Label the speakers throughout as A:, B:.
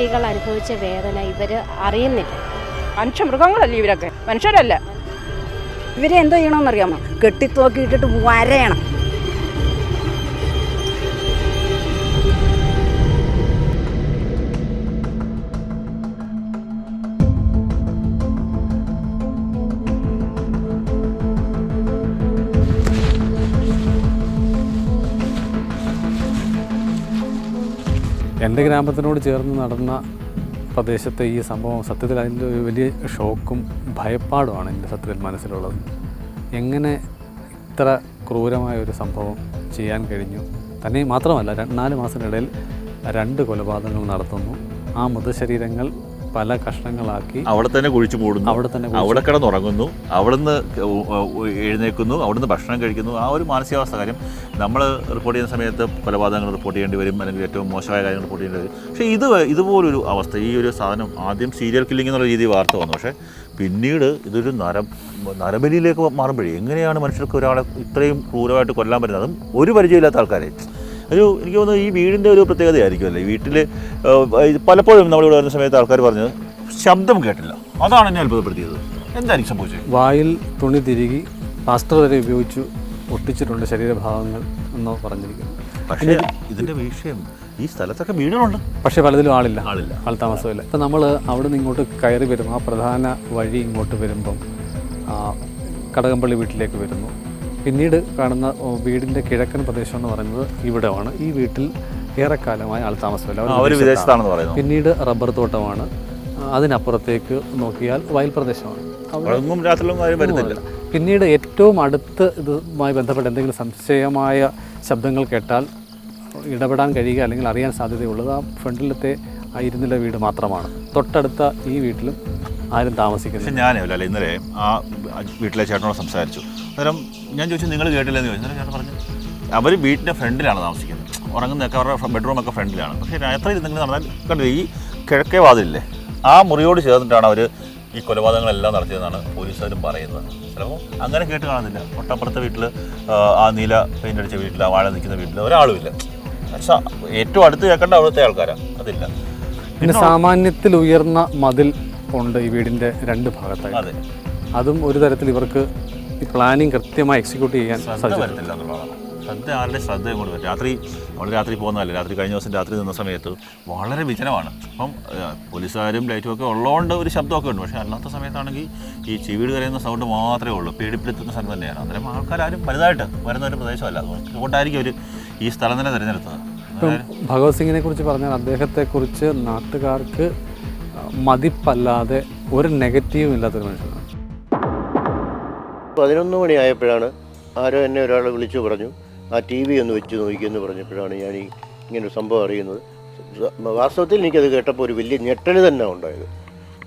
A: സ്ത്രീകൾ അനുഭവിച്ച വേദന ഇവർ അറിയുന്നില്ല.
B: മനുഷ്യ മൃഗങ്ങളല്ലേ ഇവരൊക്കെ? മനുഷ്യരല്ല?
C: ഇവരെ എന്തോ ചെയ്യണമെന്നറിയാമോ കെട്ടിത്തോക്കിയിട്ടിട്ട് വരയണം.
D: എന്റെ ഗ്രാമത്തിനോട് ചേർന്ന് നടന്ന പ്രദേശത്തെ ഈ സംഭവം സത്യത്തിൽ അതിന്റെ ഒരു വലിയ ഷോക്കും ഭയപ്പാടുമാണ് എന്റെ സത്യത്തിൽ മനസ്സിലുള്ളത്. എങ്ങനെ ഇത്ര ക്രൂരമായ ഒരു സംഭവം ചെയ്യാൻ കഴിഞ്ഞു? തന്നെ മാത്രമല്ല രണ്ട് നാല് മാസത്തിനിടയിൽ രണ്ട് കൊലപാതകങ്ങൾ നടത്തുന്നു. ആ മൃതശരീരങ്ങൾ പല കഷ്ണങ്ങളാക്കി
E: അവിടെ തന്നെ കുഴിച്ചു മൂടുന്നു.
D: അവിടെ തന്നെ
E: അവിടെ കിടന്നുറങ്ങുന്നു. അവിടുന്ന് എഴുന്നേൽക്കുന്നു. അവിടുന്ന് ഭക്ഷണം കഴിക്കുന്നു. ആ ഒരു മാനസികാവസ്ഥ കാര്യം നമ്മൾ റിപ്പോർട്ട് ചെയ്യുന്ന സമയത്ത് കൊലപാതകങ്ങൾ റിപ്പോർട്ട് ചെയ്യേണ്ടി വരും. അല്ലെങ്കിൽ ഏറ്റവും മോശമായ കാര്യങ്ങൾ റിപ്പോർട്ട് ചെയ്യേണ്ടി വരും. പക്ഷേ ഇത് ഇതുപോലൊരു അവസ്ഥ ഈ ഒരു സാധനം ആദ്യം സീരിയൽ കില്ലിംഗ് എന്നുള്ള രീതി വാർത്ത വന്നു. പക്ഷേ പിന്നീട് ഇതൊരു നര നരബലിയിലേക്ക് മാറുമ്പോഴേ എങ്ങനെയാണ് മനുഷ്യർക്ക് ഒരാളെ ഇത്രയും ക്രൂരമായിട്ട് കൊല്ലാൻ പറ്റുന്നത്? അതും ഒരു പരിചയമില്ലാത്ത ആൾക്കാരെ. ഒരു എനിക്ക് തോന്നുന്നു ഈ വീടിന്റെ ഒരു പ്രത്യേകതയായിരിക്കുമല്ലേ വീട്ടിൽ പലപ്പോഴും നമ്മൾ നമ്മളിവിടെ വരുന്ന സമയത്ത് ആൾക്കാർ പറഞ്ഞത് ശബ്ദം കേട്ടില്ല. അതാണ് എന്നെ അത്ഭുതപ്പെടുത്തിയത്. എന്തായിരിക്കും സംഭവിച്ചത്?
D: വായിൽ തുണി തിരുകി പാസ്റ്റർ വരെ ഉപയോഗിച്ചു ഒട്ടിച്ചിട്ടുണ്ട് ശരീരഭാഗങ്ങൾ എന്ന് പറഞ്ഞിരിക്കുന്നു.
E: പക്ഷേ ഇതിന്റെ വിഷയം ഈ സ്ഥലത്തൊക്കെ വീടുകളുണ്ട്.
D: പക്ഷേ പലതിലും ആളില്ല.
E: ആളില്ല.
D: ആൾ താമസമില്ല. ഇപ്പം നമ്മൾ അവിടെ നിന്ന് ഇങ്ങോട്ട് കയറി വരും ആ പ്രധാന വഴി ഇങ്ങോട്ട് വരുമ്പം ആ, കടകംപള്ളി വീട്ടിലേക്ക് വരുന്നു. പിന്നീട് കാണുന്ന വീടിന്റെ കിഴക്കൻ പ്രദേശം എന്ന് പറയുന്നത് ഇവിടെയാണ്. ഈ വീട്ടിൽ ഏറെക്കാലമായി ആൾ താമസമില്ല. പിന്നീട് റബ്ബർ തോട്ടമാണ്. അതിനപ്പുറത്തേക്ക് നോക്കിയാൽ വയൽ പ്രദേശമാണ്. പിന്നീട് ഏറ്റവും അടുത്ത് ഇതുമായി ബന്ധപ്പെട്ട് എന്തെങ്കിലും സംശയമായ ശബ്ദങ്ങൾ കേട്ടാൽ ഇടപെടാൻ കഴിയുക അല്ലെങ്കിൽ അറിയാൻ സാധ്യതയുള്ളത് ആ ഫ്രണ്ടിലത്തെ ഇരുന്നില വീട് മാത്രമാണ്. തൊട്ടടുത്ത ഈ വീട്ടിലും ആരും താമസിക്കുന്നില്ല.
E: ഞാനേ അല്ല ഇന്നലെ ആ വീട്ടിലെ ചേട്ടനോട് സംസാരിച്ചു. അന്നേരം ഞാൻ ചോദിച്ചു നിങ്ങൾ കേട്ടില്ലെന്ന് ചോദിച്ചു. അന്നേരം ചേട്ടൻ പറഞ്ഞു അവർ വീട്ടിന്റെ ഫ്രണ്ടിലാണ് താമസിക്കുന്നത്. ഉറങ്ങുന്നതൊക്കെ അവരുടെ ബെഡ്റൂമൊക്കെ ഫ്രണ്ടിലാണ്. പക്ഷേ രാത്രി എന്തെങ്കിലും നടന്നാൽ കണ്ടു ഈ കിഴക്കേ വാതിലില്ലേ ആ മുറിയോട് ചേർന്നിട്ടാണ് അവർ ഈ കൊലപാതകങ്ങളെല്ലാം നടത്തിയതെന്നാണ് പോലീസുകാരും പറയുന്നത്. ചിലപ്പോൾ അങ്ങനെ കേട്ട് കാണുന്നില്ല ഒട്ടപ്പുറത്തെ വീട്ടിൽ ആ നീല പെയിന്റ് അടിച്ച വീട്ടിൽ ആ വാഴ നിൽക്കുന്ന വീട്ടിൽ ഒരാളുമില്ല. പക്ഷേ ഏറ്റവും അടുത്ത് കേൾക്കേണ്ട അവിടുത്തെ ആൾക്കാരാണ് അതില്ല.
D: പിന്നെ സാമാന്യത്തിൽ ഉയർന്ന മതിൽ ഉണ്ട് ഈ വീടിന്റെ രണ്ട് ഭാഗത്തായി
E: അതെ.
D: അതും ഒരു തരത്തിൽ ഇവർക്ക് ഈ പ്ലാനിങ് കൃത്യമായി എക്സിക്യൂട്ട് ചെയ്യാൻ
E: ശ്രദ്ധ
D: സാധിച്ചു
E: വരത്തില്ല എന്നുള്ളതാണ് ശ്രദ്ധ ആരുടെ ശ്രദ്ധ കൊണ്ട് വരും? രാത്രി നമ്മൾ രാത്രി പോകുന്നതല്ല? രാത്രി കഴിഞ്ഞ ദിവസം രാത്രി നിന്ന സമയത്ത് വളരെ വിജനമാണ്. അപ്പം പോലീസുകാരും ലൈറ്റും ഒക്കെ ഉള്ളതുകൊണ്ട് ഒരു ശബ്ദമൊക്കെ ഉണ്ട്. പക്ഷേ അല്ലാത്ത സമയത്താണെങ്കിൽ ഈ ചെവിട് കരയുന്ന സൗണ്ട് മാത്രമേ ഉള്ളൂ. പേടിപ്പെടുത്തുന്ന സ്ഥലം തന്നെയാണ്. അന്നേരം ആൾക്കാരും വലുതായിട്ട് വരുന്ന ഒരു പ്രദേശമല്ല. അതുകൊണ്ടായിരിക്കും അവർ ഈ സ്ഥലം തന്നെ തിരഞ്ഞെടുത്തത്.
D: ഭഗവത് സിംഗിനെ കുറിച്ച് പറഞ്ഞാൽ അദ്ദേഹത്തെക്കുറിച്ച് നാട്ടുകാർക്ക് മതിപ്പല്ലാതെ ഒരു നെഗറ്റീവും ഇല്ലാത്തൊരു മനുഷ്യനാണ്.
F: പതിനൊന്ന് മണിയായപ്പോഴാണ് ആരോ എന്നെ ഒരാൾ വിളിച്ചു പറഞ്ഞു. ആ ടി വി ഒന്ന് വെച്ച് നോക്കിയെന്ന് പറഞ്ഞപ്പോഴാണ് ഞാൻ ഈ ഇങ്ങനൊരു സംഭവം അറിയുന്നത്. വാസ്തവത്തിൽ എനിക്കത് കേട്ടപ്പോൾ ഒരു വലിയ ഞെട്ടൽ തന്നെ ഉണ്ടായത്.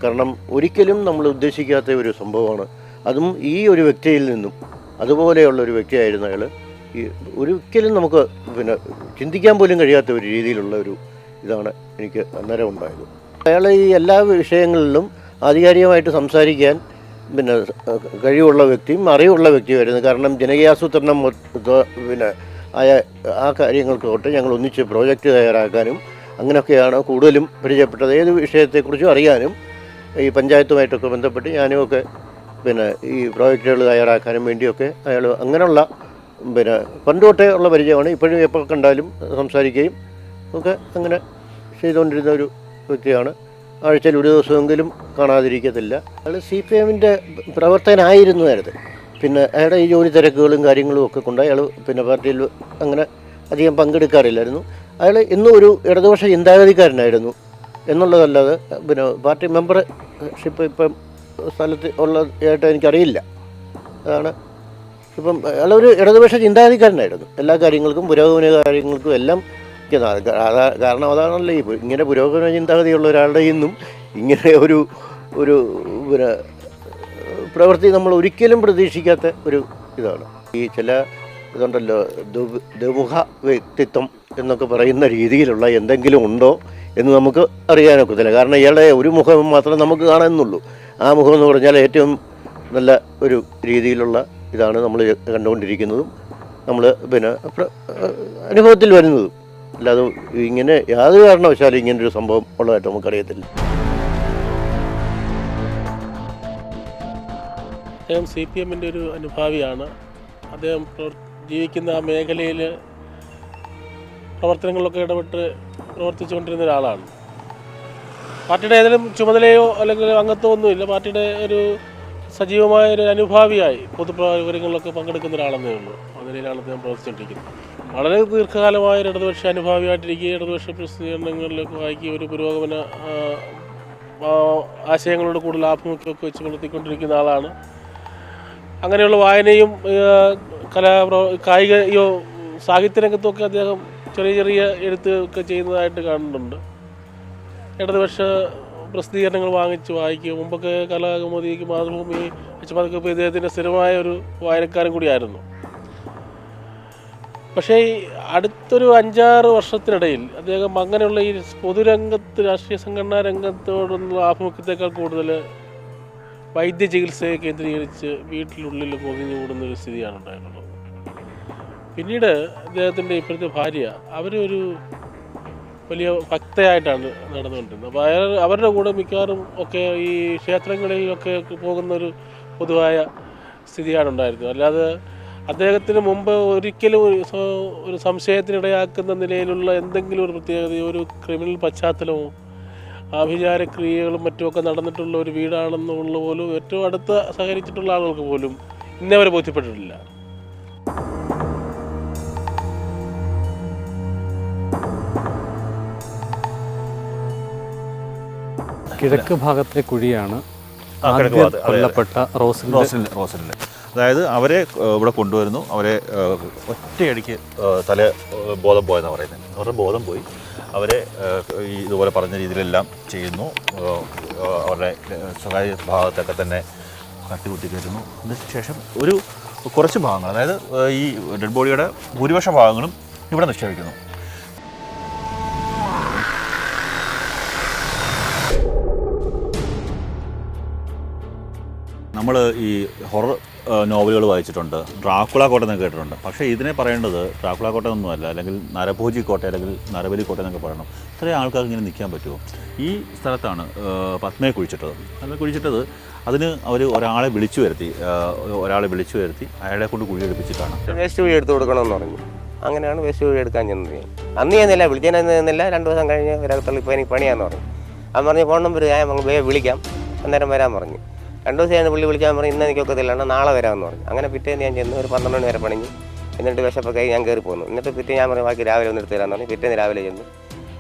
F: കാരണം ഒരിക്കലും നമ്മൾ ഉദ്ദേശിക്കാത്ത ഒരു സംഭവമാണ്. അതും ഈ ഒരു വ്യക്തിയിൽ നിന്നും അതുപോലെയുള്ള ഒരു വ്യക്തിയായിരുന്നു അയാൾ ഈ ഒരിക്കലും നമുക്ക് പിന്നെ ചിന്തിക്കാൻ പോലും കഴിയാത്ത ഒരു രീതിയിലുള്ള ഒരു ഇതാണ് എനിക്ക് അന്നേരം ഉണ്ടായത്. അയാൾ ഈ എല്ലാ വിഷയങ്ങളിലും ആധികാരികമായിട്ട് സംസാരിക്കാൻ പിന്നെ കഴിവുള്ള വ്യക്തിയും അറിവുള്ള വ്യക്തിയുമായിരുന്നു കാരണം ജനകീയാസൂത്രണം പിന്നെ ആയ ആ കാര്യങ്ങൾക്ക് തൊട്ട് ഞങ്ങൾ ഒന്നിച്ച് പ്രോജക്റ്റ് തയ്യാറാക്കാനും അങ്ങനെയൊക്കെയാണ് കൂടുതലും പരിചയപ്പെട്ടത്. ഏത് വിഷയത്തെക്കുറിച്ചും അറിയാനും ഈ പഞ്ചായത്തുമായിട്ടൊക്കെ ബന്ധപ്പെട്ട് ഞാനും ഒക്കെ പിന്നെ ഈ പ്രോജക്റ്റുകൾ തയ്യാറാക്കാനും വേണ്ടിയൊക്കെ അയാൾ അങ്ങനെയുള്ള പിന്നെ പണ്ട് തൊട്ടേ ഉള്ള പരിചയമാണ്. ഇപ്പോഴും എപ്പോൾ കണ്ടാലും സംസാരിക്കുകയും ഒക്കെ അങ്ങനെ ചെയ്തുകൊണ്ടിരുന്ന ഒരു വ്യക്തിയാണ്. ആഴ്ചയിൽ ഒരു ദിവസമെങ്കിലും കാണാതിരിക്കത്തില്ല. അയാൾ സി പി എമ്മിന്റെ പ്രവർത്തകനായിരുന്നു നേരത്തെ പിന്നെ അയാളുടെ ഈ ജോലി തിരക്കുകളും കാര്യങ്ങളും ഒക്കെ കൊണ്ട് അയാൾ പിന്നെ പാർട്ടിയിൽ അങ്ങനെ അധികം പങ്കെടുക്കാറില്ലായിരുന്നു. അയാൾ ഇന്നും ഒരു ഇടതുപക്ഷ ചിന്താഗതിക്കാരനായിരുന്നു. എന്നുള്ളതല്ലാതെ പിന്നെ പാർട്ടി മെമ്പർഷിപ്പ് ഇപ്പം സ്ഥലത്ത് ഉള്ളതായിട്ട് എനിക്കറിയില്ല. അതാണ്. ഇപ്പം അയാളൊരു ഇടതുപക്ഷ ചിന്താഗതിക്കാരനായിരുന്നു. എല്ലാ കാര്യങ്ങൾക്കും പുരോഗമന കാര്യങ്ങൾക്കും എല്ലാം നിൽക്കുന്ന ആൾ. അതാ- കാരണം അതാണല്ലോ ഈ ഇങ്ങനെ പുരോഗമന ചിന്താഗതിയുള്ള ഒരാളുടെ ഇന്നും ഇങ്ങനെ ഒരു ഒരു പിന്നെ പ്രവൃത്തി നമ്മൾ ഒരിക്കലും പ്രതീക്ഷിക്കാത്ത ഒരു ഇതാണ്. ഈ ചില ഇതുണ്ടല്ലോ ദുമുഖ വ്യക്തിത്വം എന്നൊക്കെ പറയുന്ന രീതിയിലുള്ള എന്തെങ്കിലും ഉണ്ടോ എന്ന് നമുക്ക് അറിയാനൊക്കത്തില്ല. കാരണം ഇയാളുടെ ഒരു മുഖം മാത്രമേ നമുക്ക് കാണുന്നുള്ളൂ ആ മുഖം എന്ന് പറഞ്ഞാൽ ഏറ്റവും നല്ല ഒരു രീതിയിലുള്ള ഇതാണ് നമ്മൾ കണ്ടുകൊണ്ടിരിക്കുന്നതും നമ്മൾ പിന്നെ അനുഭവത്തിൽ വരുന്നതും. അല്ലാതെ ഇങ്ങനെ യാതൊരു കാരണവശാലും ഇങ്ങനൊരു സംഭവം ഉള്ളതായിട്ട് നമുക്കറിയത്തില്ല.
G: അദ്ദേഹം സി പി എമ്മിന്റെ ഒരു അനുഭാവിയാണ്. അദ്ദേഹം ജീവിക്കുന്ന ആ മേഖലയിൽ പ്രവർത്തനങ്ങളിലൊക്കെ ഇടപെട്ട് പ്രവർത്തിച്ചുകൊണ്ടിരുന്ന ഒരാളാണ്. പാർട്ടിയുടെ ഏതെങ്കിലും ചുമതലയോ അല്ലെങ്കിൽ അംഗത്വമോ ഒന്നുമില്ല. പാർട്ടിയുടെ ഒരു സജീവമായ ഒരു അനുഭാവിയായി പൊതുപ്രവർത്തനങ്ങളിലൊക്കെ പങ്കെടുക്കുന്ന ഒരാളെന്നേ ഉള്ളൂ. ആ അദ്ദേഹം പ്രവർത്തിച്ചുകൊണ്ടിരിക്കുന്നത്. വളരെ ദീർഘകാലമായ ഒരു ഇടതുപക്ഷ അനുഭാവിയായിട്ടിരിക്കുക ഇടതുപക്ഷ പ്രസിദ്ധീകരണങ്ങളിലൊക്കെ വായിക്കുക ഒരു പുരോഗമന ആശയങ്ങളോട് കൂടുതൽ ആഭിമുഖ്യമൊക്കെ വെച്ച് പുലർത്തിക്കൊണ്ടിരിക്കുന്ന ആളാണ്. അങ്ങനെയുള്ള വായനയും കലാപ്ര കായിക യോ സാഹിത്യ രംഗത്തൊക്കെ അദ്ദേഹം ചെറിയ ചെറിയ എഴുത്തൊക്കെ ചെയ്യുന്നതായിട്ട് കാണുന്നുണ്ട്. ഇടതുപക്ഷ പ്രസിദ്ധീകരണങ്ങൾ വാങ്ങിച്ച് വായിക്കും മുമ്പൊക്കെ കലാകൗമുദിക്ക് മാതൃഭൂമി അച്ഛമാതൊക്കെ ഇദ്ദേഹത്തിന്റെ സ്ഥിരമായ ഒരു വായനക്കാരൻ കൂടിയായിരുന്നു. പക്ഷേ ഈ അടുത്തൊരു അഞ്ചാറ് വർഷത്തിനിടയിൽ അദ്ദേഹം അങ്ങനെയുള്ള ഈ പൊതുരംഗത്ത് രാഷ്ട്രീയ സംഘടനാ രംഗത്തോടുള്ള ആഭിമുഖ്യത്തെക്കാൾ കൂടുതൽ വൈദ്യ ചികിത്സയെ കേന്ദ്രീകരിച്ച് വീട്ടിലുള്ളിൽ പൊതിഞ്ഞു കൂടുന്ന ഒരു സ്ഥിതിയാണ് ഉണ്ടായിട്ടുള്ളത്. പിന്നീട് അദ്ദേഹത്തിന്റെ ഇപ്പോഴത്തെ ഭാര്യ അവരൊരു വലിയ ഭക്തയായിട്ടാണ് നടന്നുകൊണ്ടിരുന്നത്. അപ്പോൾ അയാൾ അവരുടെ കൂടെ മിക്കവാറും ഒക്കെ ഈ ക്ഷേത്രങ്ങളിലൊക്കെ പോകുന്നൊരു പൊതുവായ സ്ഥിതിയാണ് ഉണ്ടായിരുന്നത്. അല്ലാതെ അദ്ദേഹത്തിന് മുമ്പ് ഒരിക്കലും ഒരു സംശയത്തിനിടയാക്കുന്ന നിലയിലുള്ള എന്തെങ്കിലും ഒരു പ്രത്യേകത ഒരു ക്രിമിനൽ പശ്ചാത്തലമോ ആഭിചാര ക്രിയകളും മറ്റുമൊക്കെ നടന്നിട്ടുള്ള ഒരു വീടാണെന്നുള്ള പോലും ഏറ്റവും അടുത്ത് സഹകരിച്ചിട്ടുള്ള ആളുകൾക്ക് പോലും ഇന്നേ വരെ ബോധ്യപ്പെട്ടിട്ടില്ല.
D: കിഴക്ക് ഭാഗത്തെ കുഴിയാണ്. കൊല്ലപ്പെട്ട റോസിന്റെ
E: റോസിൽ റോസലിന്റെ അതായത് അവരെ ഇവിടെ കൊണ്ടുവരുന്നു. അവരെ ഒറ്റയടിക്ക് തല ബോധം പോയെന്നാണ് പറയുന്നത് അവരുടെ ബോധം പോയി. അവരെ ഇതുപോലെ പറഞ്ഞ രീതിയിലെല്ലാം ചെയ്യുന്നു. അവരുടെ സ്വകാര്യ ഭാഗത്തൊക്കെ തന്നെ കയറ്റുന്നു. അതിന് ശേഷം ഒരു കുറച്ച് ഭാഗങ്ങൾ അതായത് ഈ ഡെഡ് ബോഡിയുടെ ഭൂരിപക്ഷ ഭാഗങ്ങളും ഇവിടെ നിക്ഷേപിക്കുന്നു. നമ്മൾ ഈ ഹൊറർ നോവലുകൾ വായിച്ചിട്ടുണ്ട്. ഡ്രാക്കുള കോട്ട എന്നൊക്കെ കേട്ടിട്ടുണ്ട്. പക്ഷേ ഇതിനെ പറയേണ്ടത് ഡ്രാക്കുള കോട്ട ഒന്നുമല്ല അല്ലെങ്കിൽ നരഭോജി കോട്ട അല്ലെങ്കിൽ നരബലി കോട്ട എന്നൊക്കെ പറയണം. ഇത്രയും ആൾക്കാർക്ക് ഇങ്ങനെ നിൽക്കാൻ പറ്റുമോ? ഈ സ്ഥലത്താണ് പത്മയെ കുഴിച്ചിട്ടത്. പത്മയെ കുഴിച്ചിട്ടത് അതിന് അവർ ഒരാളെ വിളിച്ചു വരുത്തി ഒരാളെ വിളിച്ചു വരുത്തി അയാളെ കൊണ്ട് കുഴിയെടുപ്പിച്ചിട്ടാണ്
H: വേസ്റ്റ് കുഴി എടുത്ത് കൊടുക്കണമെന്ന് പറഞ്ഞു. അങ്ങനെയാണ് വേസ്റ്റ് കുഴി എടുക്കാൻ ചെന്നത്. അന്ന് ചെന്നില്ല വിളിച്ചാൽ ചെന്നില്ല രണ്ട് ദിവസം കഴിഞ്ഞ് ഒരാൾ ഇപ്പോൾ എനിക്ക് പണിയാന്ന് പറഞ്ഞു. അന്ന് പറഞ്ഞു ഫോൺ നമ്പർ ഞാൻ വേഗം വിളിക്കാം അന്നേരം വരാൻ പറഞ്ഞു. രണ്ട് ദിവസം ഞാൻ പുള്ളി വിളിക്കാൻ പറഞ്ഞു ഇന്ന് എനിക്ക് ഒക്കത്തില്ല എന്നാൽ നാളെ വരാമെന്ന് പറഞ്ഞു. അങ്ങനെ പിറ്റേന്ന് ഞാൻ ചെന്ന് ഒരു പന്ത്രണ്ട് മണി വരെ പണിഞ്ഞു എന്നിട്ട് വിശപ്പൊക്കെ ഞാൻ കയറി പോന്നു എന്നിട്ട് പിറ്റേ ഞാൻ പറഞ്ഞു ബാക്കി രാവിലെ ഒന്ന് എടുത്ത് തരാമെന്ന് പറഞ്ഞു. പിറ്റേന്ന് രാവിലെ ചെന്നു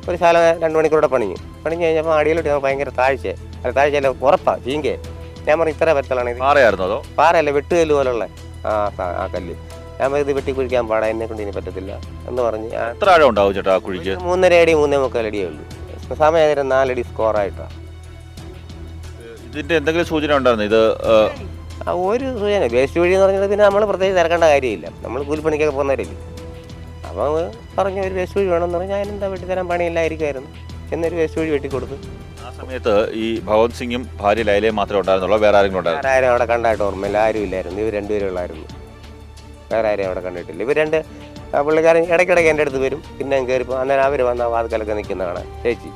H: ഒരു ശാല രണ്ട് മണിക്കൂടെ പണിഞ്ഞു. പണിഞ്ഞ് കഴിഞ്ഞപ്പോൾ അടിയിലോട്ട് ഞാൻ ഭയങ്കര താഴ്ച. അല്ല താഴ്ചയല്ല ഉറപ്പാ ചീങ്കേ ഞാൻ പറഞ്ഞു ഇത്ര പറ്റലാണ്
E: പാറയായിരുന്നു അതോ?
H: പാറയല്ല വെട്ടുകല്ല് പോലുള്ള ആ ആ കല്ല്. ഞാൻ ഇത് വെട്ടി കുഴിക്കാൻ പാടാ എന്നെ കൊണ്ട് ഇനി പറ്റത്തില്ല എന്ന് പറഞ്ഞ്
E: എത്ര ആഴം ഉണ്ടാവും ചേട്ടാ കുഴിക്ക്?
H: മൂന്നര അടി മൂന്നേ മുക്കാൽ അടിയേ ഉള്ളൂ. സമയം നേരം നാലടി സ്കോറായിട്ടാണ്
E: ഇതിന്റെ എന്തെങ്കിലും സൂചന ഉണ്ടായിരുന്നു? ഇത്
H: ആ ഒരു സൂചന വേസ്റ്റ് വഴി എന്ന് പറഞ്ഞാൽ പിന്നെ നമ്മൾ പ്രത്യേകിച്ച് തിരക്കേണ്ട കാര്യമില്ല. നമ്മൾ കൂലിപ്പണിക്കൊക്കെ പോകുന്നവരില്ല. അപ്പോൾ പറഞ്ഞു ഒരു വേസ്റ്റ് വഴി വേണമെന്ന് പറഞ്ഞാൽ ഞാൻ എന്താ വെട്ടി തരാൻ പണിയില്ലായിരിക്കുമായിരുന്നു. എന്നൊരു വേസ്റ്റ് വഴി വെട്ടിക്കൊടുത്തു
E: ആ സമയത്ത് ഈ ഭഗവത് സിംഗും ഭാര്യ ലൈലയും മാത്രമേ ഉണ്ടായിരുന്നുള്ളൂ? വേറെ ആരെങ്കിലും ഉണ്ടായിരുന്നു?
H: വേറെ ആരും അവിടെ കണ്ടായിട്ട് ഓർമ്മയില്ല. ആരും ഇല്ലായിരുന്നു. ഇവർ രണ്ടുപേരും ഉള്ളായിരുന്നു. വേറെ ആരെയും അവിടെ കണ്ടിട്ടില്ല. ഇവർ രണ്ട് ആ പുള്ളിക്കാരൻ ഇടയ്ക്കിടയ്ക്ക് എന്റെ അടുത്ത് വരും. പിന്നെ കയറിപ്പോൾ അന്നേരം അവർ വന്ന വാതിക്കലൊക്കെ നിൽക്കുന്നതാണ്. ചേച്ചി.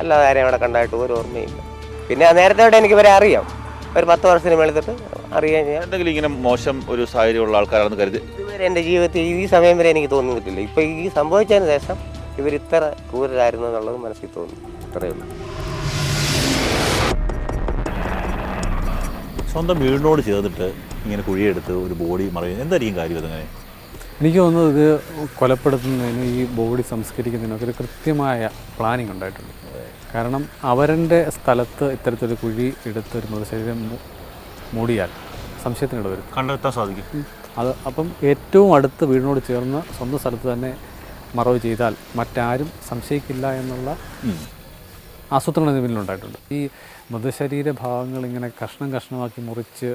H: അല്ലാതെ ആരെയും അവിടെ കണ്ടായിട്ട് ഒരു ഓർമ്മയില്ല. പിന്നെ ആ നേരത്തെ അവിടെ എനിക്ക് ഇവരെ അറിയാം. ഒരു പത്ത് വർഷത്തിന് മേളിത്തിട്ട് അറിയാൻ ഞാൻ.
E: എന്തെങ്കിലും ഇങ്ങനെ മോശം ഒരു സാഹചര്യമുള്ള ആൾക്കാരാണെന്ന് കരുതി?
H: ഇതുവരെ എന്റെ ജീവിതത്തിൽ ഈ സമയം വരെ എനിക്ക് തോന്നിയിട്ടില്ല. ഇപ്പോൾ ഈ സംഭവിച്ചതിന് ശേഷം ഇവർ ഇത്ര ക്രൂരരായിരുന്നു എന്നുള്ളത് മനസ്സിൽ തോന്നി. ഇത്രയേ ഉള്ളൂ.
E: സ്വന്തം വീടിനോട് ചേർന്നിട്ട് ഇങ്ങനെ കുഴിയെടുത്ത് ഒരു ബോഡി മറിയുന്നത് എന്തായിരിക്കും കാര്യം അതങ്ങനെ?
D: എനിക്ക് തോന്നുന്നത് ഇത് കൊലപ്പെടുത്തുന്നതിനും ഈ ബോഡി സംസ്കരിക്കുന്നതിനൊക്കെ ഒരു കൃത്യമായ പ്ലാനിങ് ഉണ്ടായിട്ടുണ്ട്. കാരണം അവരന്റെ സ്ഥലത്ത് ഇത്തരത്തിലൊരു കുഴി എടുത്ത് ഒരു മൃതശരീരം മൂടിയാൽ സംശയത്തിനിട വരും.
E: കണ്ടെത്താൻ സാധിക്കും.
D: അത് അപ്പം ഏറ്റവും അടുത്ത് വീടിനോട് ചേർന്ന് സ്വന്തം സ്ഥലത്ത് തന്നെ മറവ് ചെയ്താൽ മറ്റാരും സംശയിക്കില്ല എന്നുള്ള. ആസൂത്രണം ഇതിലുണ്ടായിട്ടുണ്ട് ഈ മൃതശരീര ഭാഗങ്ങൾ ഇങ്ങനെ കഷ്ണം കഷ്ണമാക്കി മുറിച്ച്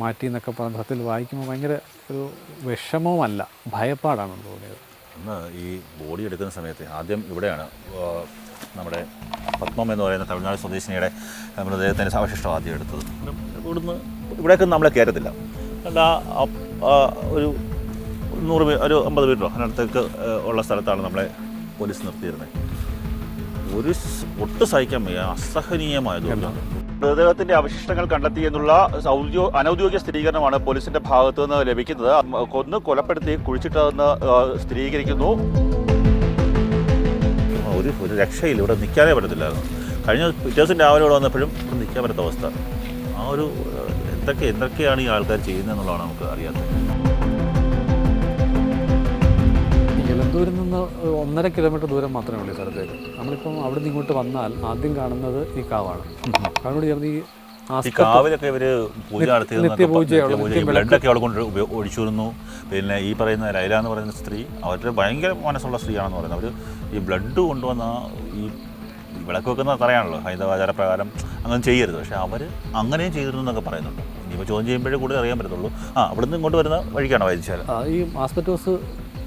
D: മാറ്റി എന്നൊക്കെ പറഞ്ഞ സത്യത്തിൽ വായിക്കുമ്പോൾ ഭയങ്കര ഒരു വിഷമവുമല്ല ഭയപ്പാടാണ് തോന്നിയത്.
E: ഈ ബോഡി എടുക്കുന്ന സമയത്ത് ആദ്യം ഇവിടെയാണ് നമ്മുടെ പത്മം എന്ന് പറയുന്ന തമിഴ്നാട് സ്വദേശിനിയുടെ മൃതദേഹത്തിന്റെ അവശിഷ്ടം ആദ്യം എടുത്തത്. ഇവിടുന്ന് ഇവിടേക്കൊന്നും നമ്മളെ കയറ്റത്തില്ല. അല്ല ഒരു നൂറ് ഒരു അമ്പത് മീറ്ററോ അതിനടുത്തേക്ക് ഉള്ള സ്ഥലത്താണ് നമ്മളെ പോലീസ് നിർത്തിയിരുന്നത്. ഒരു ഒട്ട് സഹിക്കാൻ വയ്യ അസഹനീയമായ ദുരന്തം മൃതദേഹത്തിന്റെ അവശിഷ്ടങ്ങൾ കണ്ടെത്തി എന്നുള്ള ഔദ്യോ അനൗദ്യോഗിക സ്ഥിരീകരണമാണ് പോലീസിന്റെ ഭാഗത്തു നിന്ന് ലഭിക്കുന്നത് കൊന്ന് കൊലപ്പെടുത്തി കുഴിച്ചിട്ടതെന്ന് സ്ഥിരീകരിക്കുന്നു. ഒരു ഒരു രക്ഷയില്ല. ഇവിടെ നിൽക്കാനേ പറ്റത്തില്ലായിരുന്നു. കഴിഞ്ഞ പിറ്റേ ദിവസം രാവിലെ ഇവിടെ വന്നപ്പോഴും ഇവിടെ നിൽക്കാൻ പറ്റാത്ത അവസ്ഥ. ആ ഒരു എന്തൊക്കെ എന്തൊക്കെയാണ് ഈ ആൾക്കാർ ചെയ്യുന്നത് എന്നുള്ളതാണ് നമുക്ക് അറിയാത്തത്.
D: എലന്തൂരിൽ നിന്ന് ഒന്നര കിലോമീറ്റർ ദൂരം മാത്രമേ ഉള്ളൂ സ്ഥലത്തേക്ക്. നമ്മളിപ്പം അവിടെ നിന്ന് ഇങ്ങോട്ട് വന്നാൽ ആദ്യം കാണുന്നത് ഈ കാവാണ്. കാവിനോട് ചേർന്ന് ഈ
E: ഈ കാവിലൊക്കെ ഇവർ പൂജ ബ്ലഡൊക്കെ അവൾ കൊണ്ട് ഒഴിച്ചിരുന്നു. പിന്നെ ഈ പറയുന്ന ലൈല എന്ന് പറയുന്ന സ്ത്രീ അവരുടെ ഭയങ്കര മനസ്സുള്ള സ്ത്രീയാണെന്ന് പറയുന്നത് അവർ ഈ ബ്ലഡ് കൊണ്ടുവന്ന ഈ വിളക്ക് വെക്കുന്ന അറിയാണല്ലോ ഹൈന്ദവാചാര പ്രകാരം അങ്ങനെ ചെയ്യരുത്. പക്ഷേ അവർ അങ്ങനെയും ചെയ്തിരുന്നു എന്നൊക്കെ പറയുന്നുണ്ട്. ഇനിയിപ്പോൾ ചോദ്യം ചെയ്യുമ്പോഴേ കൂടുതൽ അറിയാൻ പറ്റത്തുള്ളൂ. ആ അവിടുന്ന് ഇങ്ങോട്ട് വരുന്ന വഴിക്കാണ് വൈദ്യശാല.
D: ഈ ആസ്പെറ്റോസ്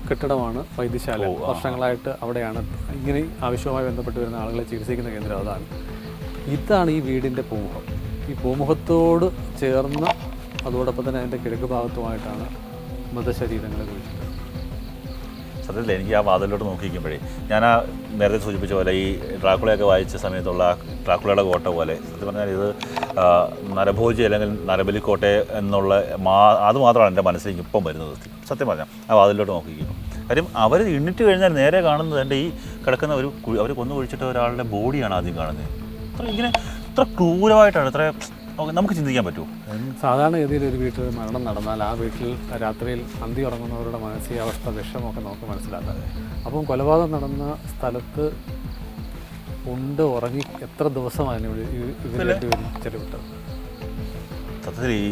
D: കെട്ടിടമാണ് വൈദ്യശാല. വർഷങ്ങളായിട്ട് അവിടെയാണ് ഇങ്ങനെ ആവശ്യവുമായി ബന്ധപ്പെട്ട് വരുന്ന ആളുകളെ ചികിത്സിക്കുന്ന കേന്ദ്രം അതാണ്. ഇതാണ് ഈ വീടിന്റെ പൂമുഖം. ഈ പൂമുഖത്തോട് ചേർന്ന് അതോടൊപ്പം തന്നെ അതിന്റെ കിഴക്ക് ഭാഗത്തുമായിട്ടാണ് മൃതശരീരങ്ങളെ കുഴിച്ചിട്ടുള്ളത്
E: സത്യത്തിൽ എനിക്ക് ആ വാതിലോട്ട് നോക്കിയിരിക്കുമ്പോഴേ ഞാൻ ആ നേരത്തെ സൂചിപ്പിച്ച പോലെ ഈ ഡ്രാക്കുളയൊക്കെ വായിച്ച സമയത്തുള്ള ആ ഡ്രാക്കുളയുടെ കോട്ട പോലെ സത്യം പറഞ്ഞാൽ ഇത് നരഭോജി അല്ലെങ്കിൽ നരബലിക്കോട്ട എന്നുള്ള മാ അത് മാത്രമാണ് എന്റെ മനസ്സിലേക്ക് ഇപ്പം വരുന്നത്. സത്യം പറഞ്ഞാൽ ആ വാതിലോട്ട് നോക്കിയിരിക്കും കാര്യം അവർ എണ്ണിട്ട് കഴിഞ്ഞാൽ നേരെ കാണുന്നത് എന്റെ ഈ കിടക്കുന്ന ഒരു അവർ കൊന്നു കുഴിച്ചിട്ട ഒരാളുടെ ബോഡിയാണ് ആദ്യം കാണുന്നത്. ഇങ്ങനെ ഇത്ര ക്രൂരമായിട്ടാണ് ഇത്ര നമുക്ക് ചിന്തിക്കാൻ പറ്റുമോ?
D: സാധാരണഗതിയിൽ ഒരു വീട്ടിൽ മരണം നടന്നാൽ ആ വീട്ടിൽ രാത്രിയിൽ അന്തി ഉറങ്ങുന്നവരുടെ മാനസികാവസ്ഥ വിഷമൊക്കെ നമുക്ക് മനസ്സിലാക്കാം. അപ്പം കൊലപാതകം നടന്ന സ്ഥലത്ത് ഉണ്ട് ഉറങ്ങി എത്ര ദിവസമാണ് ഇവർ ഇവരുടെ ചെലവിട്ടത്?
E: സത്യത്തിൽ ഈ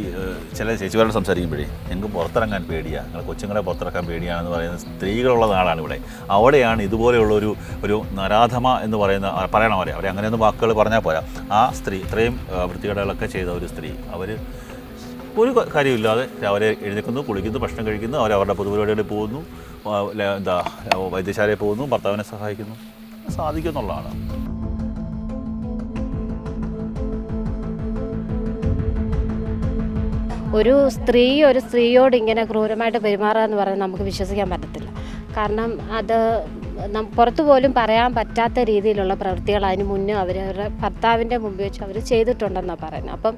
E: ചില ചേച്ചിമാരോട് സംസാരിക്കുമ്പോഴേ ഞങ്ങൾക്ക് പുറത്തിറങ്ങാൻ പേടിയാണ് ഞങ്ങൾ കൊച്ചുങ്ങളെ പുറത്തിറക്കാൻ പേടിയാണെന്ന് പറയുന്ന സ്ത്രീകളുള്ള നാടാണ് ഇവിടെ. അവിടെയാണ് ഇതുപോലെയുള്ള ഒരു നരാധമ എന്ന് പറയുന്ന പറയണം പോലെ അവരെ അങ്ങനെയൊന്നും വാക്കുകൾ പറഞ്ഞാൽ പോരാ. ആ സ്ത്രീ ഇത്രയും വൃത്തികേടുകളൊക്കെ ചെയ്ത ഒരു സ്ത്രീ അവർ ഒരു കാര്യമില്ലാതെ രാവിലെ എഴുന്നേക്കുന്നു കുളിക്കുന്നു ഭക്ഷണം കഴിക്കുന്നു അവർ അവരുടെ പൊതുപരിപാടികളിൽ പോകുന്നു എന്താ വൈദ്യശാലയിൽ പോകുന്നു ഭർത്താവിനെ സഹായിക്കുന്നു. സാധിക്കുന്നുള്ളതാണ്.
A: ഒരു സ്ത്രീ ഒരു സ്ത്രീയോട് ഇങ്ങനെ ക്രൂരമായിട്ട് പെരുമാറുക എന്ന് പറഞ്ഞാൽ നമുക്ക് വിശ്വസിക്കാൻ പറ്റത്തില്ല. കാരണം അത് പുറത്തു പോലും പറയാൻ പറ്റാത്ത രീതിയിലുള്ള പ്രവൃത്തികൾ അതിന് മുന്നേ അവരവരുടെ ഭർത്താവിന്റെ മുമ്പിൽ വെച്ച് അവർ ചെയ്തിട്ടുണ്ടെന്നാണ് പറയുന്നത്. അപ്പം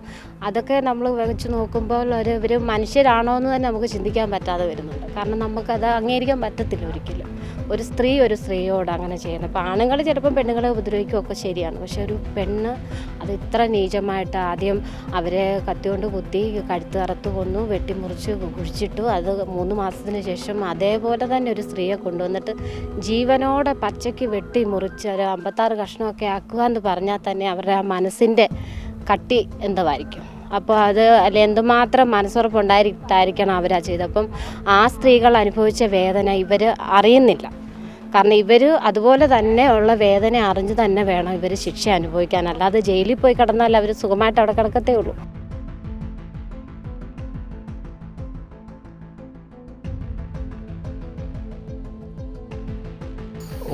A: അതൊക്കെ നമ്മൾ വെച്ച് നോക്കുമ്പോൾ ഒരു ഇവർ മനുഷ്യരാണോ എന്ന് തന്നെ നമുക്ക് ചിന്തിക്കാൻ പറ്റാതെ വരുന്നുണ്ട്. കാരണം നമുക്കത് അംഗീകരിക്കാൻ പറ്റത്തില്ല ഒരിക്കലും. ഒരു സ്ത്രീ ഒരു സ്ത്രീയോട് അങ്ങനെ ചെയ്യുന്നത്. അപ്പോൾ ആണുങ്ങൾ ചിലപ്പം പെണ്ണുങ്ങളെ ഉപദ്രവിക്കുകയൊക്കെ ശരിയാണ്. പക്ഷെ ഒരു പെണ്ണ് അത് ഇത്ര നീചമായിട്ട് ആദ്യം അവരെ കത്തികൊണ്ട് കുത്തി കഴുത്ത് അറുത്ത് കൊന്നു വെട്ടിമുറിച്ച് കുഴിച്ചിട്ടു അത് മൂന്ന് മാസത്തിന് ശേഷം അതേപോലെ തന്നെ ഒരു സ്ത്രീയെ കൊണ്ടുവന്നിട്ട് ജീവനോടെ പച്ചയ്ക്ക് വെട്ടി മുറിച്ച് ഒരു അമ്പത്താറ് കഷ്ണമൊക്കെ ആക്കുക എന്ന് പറഞ്ഞാൽ തന്നെ അവരുടെ ആ മനസ്സിന്റെ കട്ടി എന്തുമായിരിക്കും അപ്പോൾ അത് അല്ല എന്തുമാത്രം മനസ്സുറപ്പുണ്ടായിരിക്കണം അവരാ ചെയ്തത്? അപ്പം ആ സ്ത്രീകൾ അനുഭവിച്ച വേദന ഇവർ അറിയുന്നില്ല. കാരണം ഇവർ അതുപോലെ തന്നെ ഉള്ള വേദന അറിഞ്ഞ് തന്നെ വേണം ഇവർ ശിക്ഷ അനുഭവിക്കാൻ. അല്ലാതെ ജയിലിൽ പോയി കിടന്നാൽ അവർ സുഖമായിട്ട് അവിടെ കിടക്കത്തേ ഉള്ളൂ.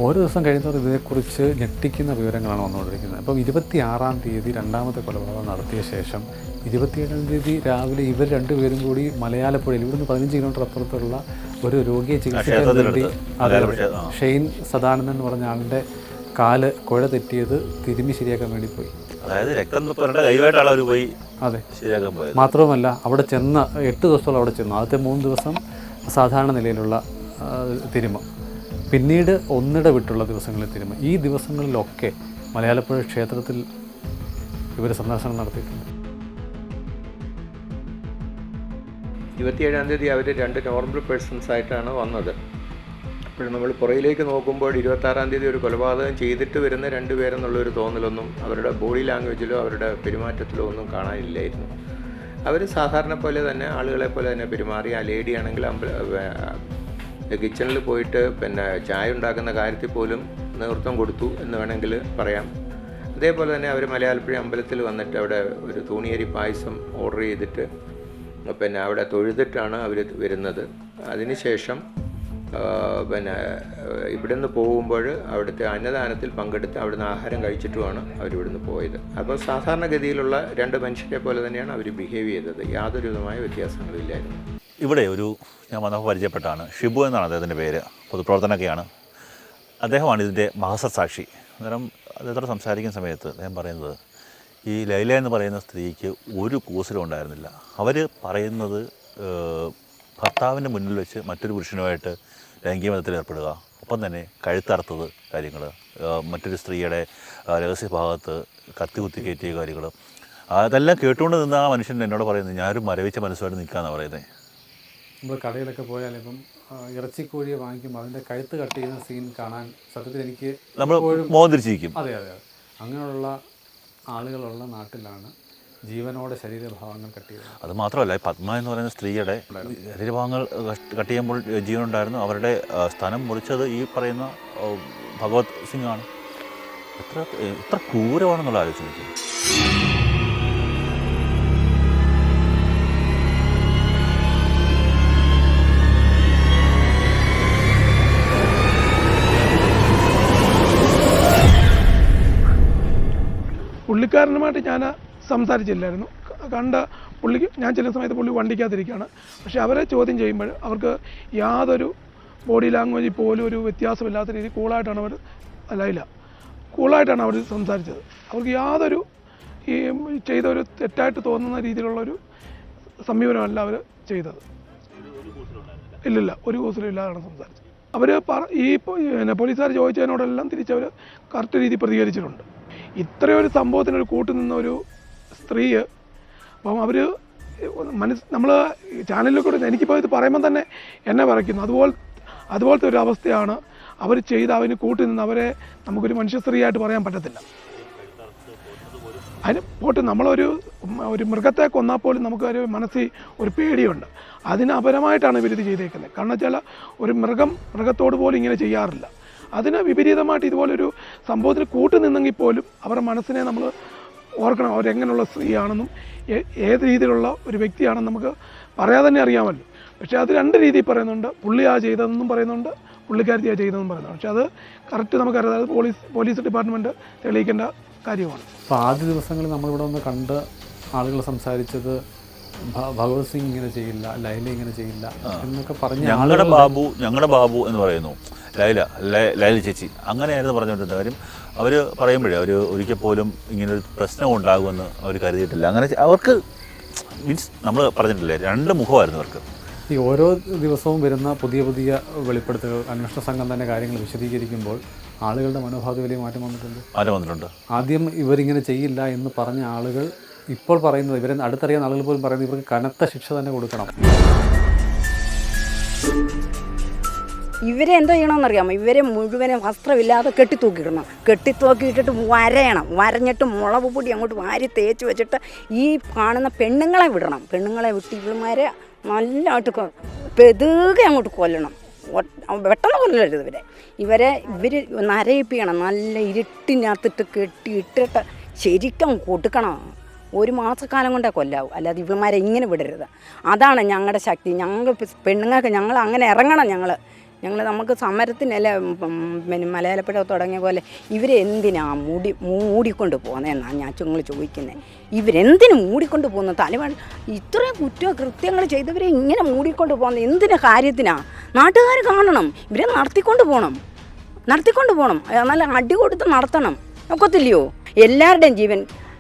D: ഓരോ ദിവസം കഴിയുന്നവർ ഇതിനെക്കുറിച്ച് ഞെട്ടിക്കുന്ന വിവരങ്ങളാണ് വന്നുകൊണ്ടിരിക്കുന്നത്. അപ്പം ഇരുപത്തി ആറാം തീയതി രണ്ടാമത്തെ കൊലപാതകം നടത്തിയ ശേഷം ഇരുപത്തിയേഴാം തീയതി രാവിലെ ഇവർ രണ്ടുപേരും കൂടി മലയാളപ്പുഴയിൽ ഇവിടുന്ന് പതിനഞ്ച് കിലോമീറ്റർ അപ്പുറത്തുള്ള ഒരു രോഗിയെ ചികിത്സിക്കാൻ വേണ്ടി അതെ ഷെയ്ൻ സദാനന്ദൻ എന്ന് പറഞ്ഞ ആളുടെ കാൽ കുഴ തെറ്റിയത് തിരുമി ശരിയാക്കാൻ വേണ്ടി പോയി.
E: അതായത് രക്തം തുപ്പറിന്റെ കൈവായിട്ടാണ് അവർ പോയി
D: അതെ.
E: ശരിയാക്കാൻ പോയത്.
D: മാത്രവുമല്ല അവിടെ ചെന്ന എട്ട് ദിവസത്തോളം അവിടെ ചെന്നു. ആദ്യത്തെ മൂന്ന് ദിവസം സാധാരണ നിലയിലുള്ള തിരുമ പിന്നീട് ഒന്നിട വിട്ടുള്ള ദിവസങ്ങളിൽ തിരുമ ഈ ദിവസങ്ങളിലൊക്കെ മലയാളപ്പുഴ ക്ഷേത്രത്തിൽ ഇവർ സന്ദർശനം നടത്തിയിട്ടുണ്ട്.
I: ഇരുപത്തിയേഴാം തീയതി അവർ രണ്ട് നോർമൽ പേഴ്സൺസ് ആയിട്ടാണ് വന്നത്. അപ്പോൾ നമ്മൾ പുറയിലേക്ക് നോക്കുമ്പോൾ ഇരുപത്താറാം തീയതി ഒരു കൊലപാതകം ചെയ്തിട്ട് വരുന്ന രണ്ട് പേരെന്നുള്ളൊരു തോന്നലൊന്നും അവരുടെ ബോഡി ലാംഗ്വേജിലോ അവരുടെ പെരുമാറ്റത്തിലോ ഒന്നും കാണാനില്ലായിരുന്നു. അവർ സാധാരണ പോലെ തന്നെ ആളുകളെ പോലെ തന്നെ പെരുമാറി ആ ലേഡി ആണെങ്കിൽ അമ്പല കിച്ചണിൽ പോയിട്ട് പിന്നെ ചായ ഉണ്ടാക്കുന്ന കാര്യത്തിൽ പോലും നേതൃത്വം കൊടുത്തു എന്ന് വേണമെങ്കിൽ പറയാം. അതേപോലെ തന്നെ അവർ മലയാളപ്പുഴ അമ്പലത്തിൽ വന്നിട്ട് അവിടെ ഒരു തൂണിയരി പായസം ഓർഡർ ചെയ്തിട്ട് പിന്നെ അവിടെ തൊഴുതിട്ടാണ് അവർ വരുന്നത്. അതിനുശേഷം പിന്നെ ഇവിടുന്ന് പോകുമ്പോൾ അവിടുത്തെ അന്നദാനത്തിൽ പങ്കെടുത്ത് അവിടുന്ന് ആഹാരം കഴിച്ചിട്ടുമാണ് അവരിവിടുന്ന് പോയത്. അപ്പോൾ സാധാരണഗതിയിലുള്ള രണ്ട് മനുഷ്യരെ പോലെ തന്നെയാണ് അവർ ബിഹേവ് ചെയ്തത്. യാതൊരു വിധമായ
E: അദ്ദേഹമാണ് ഇതിന്റെ മഹസർ സാക്ഷി അന്നേരം അദ്ദേഹത്തോട് സംസാരിക്കുന്ന സമയത്ത് അദ്ദേഹം പറയുന്നത് ഈ ലൈല എന്ന് പറയുന്ന സ്ത്രീക്ക് ഒരു കൂസലും ഉണ്ടായിരുന്നില്ല. അവർ പറയുന്നത് ഭർത്താവിന്റെ മുന്നിൽ വെച്ച് മറ്റൊരു പുരുഷനുമായിട്ട് ലൈംഗിക ബന്ധത്തിൽ ഏർപ്പെടുക. ഒപ്പം തന്നെ കഴുത്തറുത്തത് കാര്യങ്ങൾ മറ്റൊരു സ്ത്രീയുടെ രഹസ്യ രഹസ്യഭാഗത്ത് കത്തി കുത്തി കയറ്റിയ കാര്യങ്ങൾ. അതെല്ലാം കേട്ടുകൊണ്ട് നിന്ന ആ മനുഷ്യൻ എന്നോട് പറയുന്നത് ഞാനൊരു മരവിച്ച മനസ്സുമായിട്ട് നിൽക്കാമെന്നാണ് പറയുന്നത്
D: നമ്മൾ കടയിലൊക്കെ പോയാൽ ഇപ്പം ഇറച്ചിക്കോഴിയെ വാങ്ങിക്കുമ്പോൾ അതിന്റെ കഴുത്ത് കട്ട് ചെയ്യുന്ന സീൻ കാണാൻ സത്യത്തിൽ എനിക്ക്
E: നമ്മൾ
D: അതെ അതെ അതെ. അങ്ങനെയുള്ള ആളുകളുള്ള നാട്ടിലാണ് ജീവനോടെ ശരീരഭാഗങ്ങൾ കട്ട് ചെയ്യുന്നത്.
E: അത് മാത്രമല്ല പത്മ എന്ന് പറയുന്ന സ്ത്രീയുടെ ശരീരഭാഗങ്ങൾ കട്ട് ചെയ്യുമ്പോൾ ജീവനുണ്ടായിരുന്നു. അവരുടെ സ്ഥലം മുറിച്ചത് ഈ പറയുന്ന ഭഗവത് സിംഗ് ആണ് എത്ര എത്ര ക്രൂരമാണെന്നുള്ള ആലോചിച്ച്
J: പുള്ളിക്കാരനുമായിട്ട് ഞാൻ സംസാരിച്ചില്ലായിരുന്നു. കണ്ട പുള്ളിക്ക് ഞാൻ ചില സമയത്ത് പുള്ളി വണ്ടിക്കകത്തിരിക്കുകയാണ്. പക്ഷേ അവരെ ചോദ്യം ചെയ്യുമ്പോൾ അവർക്ക് യാതൊരു ബോഡി ലാംഗ്വേജിൽ പോലും ഒരു വ്യത്യാസമില്ലാത്ത രീതിയിൽ കൂളായിട്ടാണ് അവർ അല്ല കൂളായിട്ടാണ് അവർ സംസാരിച്ചത്. അവർക്ക് യാതൊരു ഈ ചെയ്ത ഒരു തെറ്റായിട്ട് തോന്നുന്ന രീതിയിലുള്ളൊരു സമീപനമല്ല അവർ ചെയ്തത്. ഇല്ലില്ല ഒരു കൂസിലും ഇല്ലാതാണ് സംസാരിച്ചത്. അവർ ഈ പിന്നെ പോലീസുകാർ ചോദിച്ചതിനോടെല്ലാം തിരിച്ചവർ കറക്റ്റ് രീതിയിൽ പ്രതികരിച്ചിട്ടുണ്ട്. ഇത്രയൊരു സംഭവത്തിനൊരു കൂട്ടുനിന്ന ഒരു സ്ത്രീ അപ്പം അവർ മനസ്സ് നമ്മൾ ചാനലിൽ കൂടെ എനിക്കിപ്പോൾ ഇത് പറയുമ്പോൾ തന്നെ എന്നെ പറയ്ക്കുന്നു അതുപോലെ അതുപോലത്തെ ഒരു അവസ്ഥയാണ് അവർ ചെയ്ത് അവന് കൂട്ടുനിന്ന് അവരെ നമുക്കൊരു മനുഷ്യ സ്ത്രീയായിട്ട് പറയാൻ പറ്റത്തില്ല. അതിന് പോട്ട് നമ്മളൊരു ഒരു മൃഗത്തെ കൊന്നാൽ പോലും നമുക്ക് ഒരു മനസ്സിൽ ഒരു പേടിയുണ്ട്. അതിന് അപരമായിട്ടാണ് ഇവരിത് ചെയ്തേക്കുന്നത്. കാരണം വെച്ചാൽ ഒരു മൃഗം മൃഗത്തോട് പോലും ഇങ്ങനെ ചെയ്യാറില്ല. അതിന് വിപരീതമായിട്ട് ഇതുപോലൊരു സംഭവത്തിന് കൂട്ടു നിന്നെങ്കിൽ പോലും അവരുടെ മനസ്സിനെ നമ്മൾ ഓർക്കണം അവരെങ്ങനെയുള്ള സ്ത്രീയാണെന്നും ആണെന്നും ഏത് രീതിയിലുള്ള ഒരു വ്യക്തിയാണെന്ന് നമുക്ക് പറയാതെ തന്നെ അറിയാമല്ലോ. പക്ഷേ അത് രണ്ട് രീതിയിൽ പറയുന്നുണ്ട്. പുള്ളി ആ ചെയ്തതെന്നും പറയുന്നുണ്ട്. പുള്ളിക്കാരത്തിയാ ചെയ്തതെന്നും പറയുന്നുണ്ട്. പക്ഷേ അത് കറക്റ്റ് നമുക്കറിയാം അത് പോലീസ് പോലീസ് ഡിപ്പാർട്ട്മെന്റ് തെളിയിക്കേണ്ട കാര്യമാണ്.
D: അപ്പോൾ ആദ്യ ദിവസങ്ങളിൽ നമ്മളിവിടെ ഒന്ന് കണ്ട് ആളുകൾ സംസാരിച്ചത് ഭഗവത് സിംഗ് ഇങ്ങനെ ചെയ്യില്ല ലൈല ഇങ്ങനെ ചെയ്യില്ല എന്നൊക്കെ പറഞ്ഞു
E: ഞങ്ങളുടെ ബാബു ഞങ്ങളുടെ ബാബു എന്ന് പറയുന്നു. ലൈല ലൈല ചേച്ചി. അങ്ങനെയായിരുന്നു പറഞ്ഞുകൊണ്ടിരുന്ന കാര്യം. അവർ പറയുമ്പോഴേ അവർ ഒരിക്കൽ പോലും ഇങ്ങനൊരു പ്രശ്നം ഉണ്ടാകുമെന്ന് അവർ കരുതിയിട്ടില്ല. അങ്ങനെ അവർക്ക് മീൻസ് നമ്മൾ പറഞ്ഞിട്ടില്ലേ രണ്ട് മുഖമായിരുന്നു അവർക്ക്.
D: ഈ ഓരോ ദിവസവും വരുന്ന പുതിയ പുതിയ വെളിപ്പെടുത്തലുകൾ അന്വേഷണ സംഘം തന്നെ കാര്യങ്ങൾ വിശദീകരിക്കുമ്പോൾ ആളുകളുടെ മനോഭാവത്തിൽ വലിയ മാറ്റം വന്നിട്ടുണ്ട്.
E: മാറ്റം വന്നിട്ടുണ്ട്.
D: ആദ്യം ഇവരിങ്ങനെ ചെയ്യില്ല എന്ന് പറഞ്ഞ ആളുകൾ ഇപ്പോൾ പറയുന്നത് ഇവരെ അടുത്തറിയാൻ ആളുകൾ പോലും പറയുന്നത് ഇവർക്ക് കനത്ത ശിക്ഷ തന്നെ കൊടുക്കണം.
C: ഇവരെ എന്തോ ചെയ്യണമെന്നറിയാമോ? ഇവരെ മുഴുവനും വസ്ത്രമില്ലാതെ കെട്ടിത്തൂക്കിയിടണം. കെട്ടിത്തൂക്കിയിട്ടിട്ട് വരയണം. വരഞ്ഞിട്ട് മുളക് പൊടി അങ്ങോട്ട് വാരി തേച്ച് വെച്ചിട്ട് ഈ കാണുന്ന പെണ്ണുങ്ങളെ വിടണം. പെണ്ണുങ്ങളെ വിട്ട് ഇവന്മാരെ നല്ലതായിട്ട് പെതുകെ അങ്ങോട്ട് കൊല്ലണം. പെട്ടെന്ന് കൊല്ലരുത് ഇവരെ. ഇവരെ ഇവർ നരയിപ്പിക്കണം. നല്ല ഇരുട്ടിനകത്തിട്ട് കെട്ടിയിട്ടിട്ട് ശരിക്കും കൊടുക്കണം. ഒരു മാസക്കാലം കൊണ്ടേ കൊല്ലാവും. അല്ലാതെ ഇവന്മാരെ ഇങ്ങനെ വിടരുത്. അതാണ് ഞങ്ങളുടെ ശക്തി. ഞങ്ങൾ പെണ്ണുങ്ങൾക്ക് ഞങ്ങൾ അങ്ങനെ ഇറങ്ങണം ഞങ്ങൾ ഞങ്ങൾ നമുക്ക് സമരത്തിനല്ല പിന്നെ മലയാളപ്പുഴ തുടങ്ങിയ പോലെ ഇവരെന്തിനാ മൂടി മൂടിക്കൊണ്ട് പോകുന്നതെന്നാണ് ഞാൻ ചുങ്ങൾ ചോദിക്കുന്നത് ഇവരെന്തിനു മൂടിക്കൊണ്ട് പോകുന്നത് തലവൺ ഇത്രയും കുറ്റ കൃത്യങ്ങൾ ചെയ്തവരെ ഇങ്ങനെ മൂടിക്കൊണ്ട് പോകുന്നത് എന്തിനാ കാര്യത്തിനാ? നാട്ടുകാർ കാണണം ഇവരെ നടത്തിക്കൊണ്ട് പോകണം നടത്തിക്കൊണ്ട് പോകണം നല്ല അടി കൊടുത്ത് നടത്തണം. ഒക്കത്തില്ലയോ? എല്ലാവരുടെയും ജീവൻ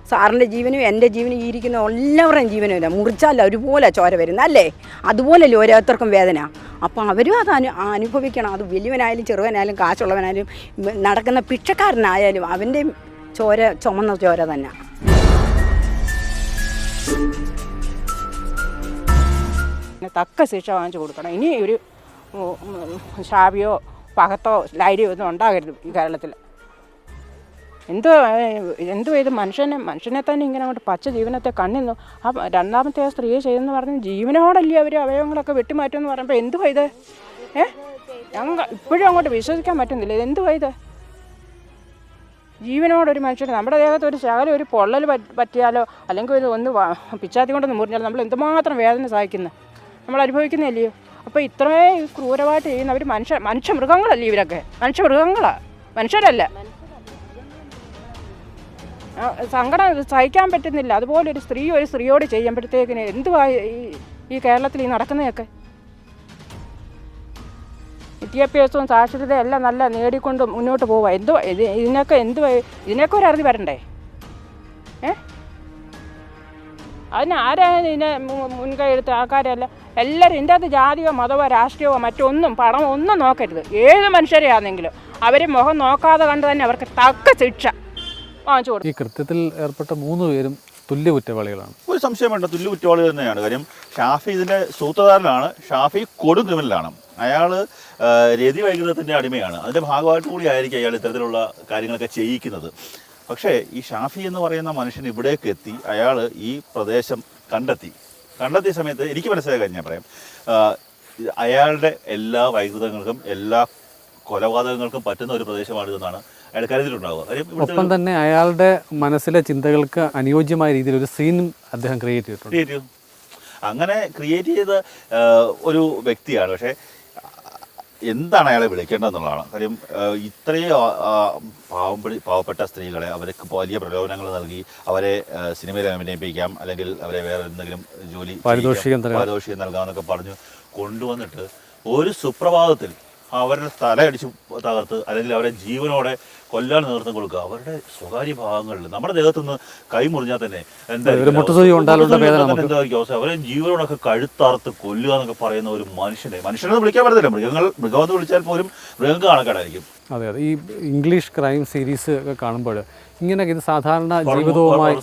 C: സാറിന്റെ ജീവനും എന്റെ ജീവനും ഇരിക്കുന്ന എല്ലാവരുടെയും ജീവനും ഇല്ല മുറിച്ചാൽ ഒരുപോലെ ചോര വരുന്നത് അല്ലേ? അതുപോലല്ലേ ഓരോരുത്തർക്കും വേദന. അപ്പോൾ അവരും അത് അനു അനുഭവിക്കണം. അത് വലിയവനായാലും ചെറുവനായാലും കാശുള്ളവനായാലും നടക്കുന്ന ഭിക്ഷക്കാരനായാലും അവന്റെയും ചോര ചുമന്ന ചോര തന്നെ.
B: തക്ക ശിക്ഷ വാങ്ങിച്ചു കൊടുക്കണം. ഇനി ഒരു ശാപിയോ പകത്തോ ലൈരിയോ ഒന്നും ഉണ്ടാകരുത് ഈ കേരളത്തിൽ. എന്തോ എന്ത് ചെയ്തു മനുഷ്യനെ മനുഷ്യനെ തന്നെ ഇങ്ങനെ അങ്ങോട്ട് പച്ച ജീവനത്തെ കണ്ണിന്നു. ആ രണ്ടാമത്തെ ആ സ്ത്രീയെ ചെയ്തെന്ന് പറഞ്ഞ് ജീവനോടല്ലേ അവർ അവയവങ്ങളൊക്കെ വെട്ടിമാറ്റുമെന്ന് പറയുമ്പോൾ എന്തുവാ ഇത്? ഏ? ഞങ്ങൾ ഇപ്പോഴും അങ്ങോട്ട് വിശ്വസിക്കാൻ പറ്റുന്നില്ല. ഇത് എന്തുവാ ഇത്? ജീവനോടൊരു മനുഷ്യന് നമ്മുടെ ദേഹത്ത് ഒരു ശകലം ഒരു പൊള്ളൽ പറ്റ് പറ്റിയാലോ? അല്ലെങ്കിൽ ഒരു ഒന്ന് പിച്ചാത്തി കൊണ്ടൊന്ന് മുറിഞ്ഞാലോ? നമ്മൾ എന്തുമാത്രം വേദന സഹിക്കുന്നു? നമ്മൾ അനുഭവിക്കുന്നില്ലയോ അപ്പോൾ ഇത്രയും ക്രൂരമായിട്ട് ചെയ്യുന്ന അവർ മനുഷ്യ മനുഷ്യ മൃഗങ്ങളല്ലേ ഇവരൊക്കെ? മനുഷ്യ മൃഗങ്ങളാണ് മനുഷ്യരല്ല. സങ്കടം സഹിക്കാൻ പറ്റുന്നില്ല. അതുപോലെ ഒരു സ്ത്രീ ഒരു സ്ത്രീയോട് ചെയ്യുമ്പോഴത്തേക്കിന് എന്തുവാ ഈ കേരളത്തിൽ ഈ നടക്കുന്നതൊക്കെ? വിദ്യാഭ്യാസവും സാക്ഷരതയും എല്ലാം നല്ല നേടിക്കൊണ്ട് മുന്നോട്ട് പോവുക. എന്തോ ഇത് ഇതിനൊക്കെ എന്ത് ഇതിനൊക്കെ ഒരു അറിവ് വരണ്ടേ? ഏ? അതിന് ആരാണ് ഇതിനെ മുൻകൈ എടുത്ത് ആൾക്കാരല്ല എല്ലാവരും ഇതിന്റെ അകത്ത് ജാതിയോ മതമോ രാഷ്ട്രീയമോ മറ്റൊന്നും പണമോ ഒന്നും നോക്കരുത്. ഏത് മനുഷ്യരെയാണെങ്കിലും അവരെ മുഖം നോക്കാതെ കണ്ട് തന്നെ അവർക്ക് തക്ക ശിക്ഷ. വാങ്ങിച്ചു കൊടുക്കും
D: ഈ കൃത്യത്തിൽ ഏർപ്പെട്ട മൂന്ന് പേരും തുല്യ കുറ്റവാളികളാണ്.
E: ഒരു സംശയം വേണ്ട തുല്യ കുറ്റവാളികൾ തന്നെയാണ്. കാര്യം ഷാഫി ഇതിന്റെ സൂത്രധാരനാണ്. ഷാഫി കൊടും ക്രിമിനലാണ്. അയാൾ രതി വൈകുന്നതിന്റെ അടിമയാണ്. അതിന്റെ ഭാഗമായിട്ട് കൂടി ആയിരിക്കും അയാൾ ഇത്തരത്തിലുള്ള കാര്യങ്ങളൊക്കെ ചെയ്യിക്കുന്നത്. പക്ഷേ ഈ ഷാഫി എന്ന് പറയുന്ന മനുഷ്യൻ ഇവിടേക്ക് എത്തി അയാൾ ഈ പ്രദേശം കണ്ടെത്തി. കണ്ടെത്തിയ സമയത്ത് എനിക്ക് മനസ്സിലായ കാര്യം ഞാൻ പറയാം. അയാളുടെ എല്ലാ വൈകൃതങ്ങൾക്കും എല്ലാ കൊലപാതകങ്ങൾക്കും പറ്റുന്ന ഒരു പ്രദേശമാണിതെന്നാണ് അയാൾ കരുതിയിട്ടുണ്ടാവുക.
D: ഒപ്പം തന്നെ അയാളുടെ മനസ്സിലെ ചിന്തകൾക്ക് അനുയോജ്യമായ രീതിയിൽ ഒരു സീനും അദ്ദേഹം ക്രിയേറ്റ് ചെയ്തിട്ടുണ്ട്.
E: ചെയ്തു. അങ്ങനെ ക്രിയേറ്റ് ചെയ്ത ഒരു വ്യക്തിയാണ്. പക്ഷേ എന്താണ് അയാളെ വിളിക്കേണ്ടതെന്നുള്ളതാണ്. കാര്യം ഇത്രയും ആ, ആ, പാവം പിടി- പാവപ്പെട്ട സ്ത്രീകളെ അവർക്ക് വലിയ പ്രലോഭനങ്ങൾ നൽകി അവരെ സിനിമയിൽ അഭിനയിപ്പിക്കാം. അല്ലെങ്കിൽ അവരെ വേറെ എന്തെങ്കിലും ജോലി
D: പാരിതോഷികം നൽകാം.
E: പാരിതോഷികം നൽകാമെന്നൊക്കെ പറഞ്ഞു കൊണ്ടുവന്നിട്ട് ഒരു സുപ്രഭാതത്തിൽ അവരുടെ തലയടിച്ച് തകർത്ത് അല്ലെങ്കിൽ അവരെ ജീവനോടെ കൊല്ലാൻ നേതൃത്വം കൊടുക്കുക. അവരുടെ സ്വകാര്യ ഭാഗങ്ങളിൽ നമ്മുടെ ദേഹത്തുനിന്ന് കൈ മുറിഞ്ഞാൽ തന്നെ എന്തായിരിക്കും? അവസ്ഥ? അവരെ ജീവനോടൊക്കെ കഴുത്താർത്ത് കൊല്ലുക എന്നൊക്കെ പറയുന്ന ഒരു മനുഷ്യനെ മനുഷ്യനെ വിളിക്കാൻ പറ്റത്തില്ല. മൃഗങ്ങൾ മൃഗമെന്ന് വിളിച്ചാൽ പോലും മൃഗങ്ങൾക്ക് കണക്കാടായിരിക്കും.
D: അതെ അതെ. ഈ ഇംഗ്ലീഷ് ക്രൈം സീരീസ് ഒക്കെ കാണുമ്പോൾ ഇങ്ങനെ ഇത് സാധാരണ ജീവിതവുമായി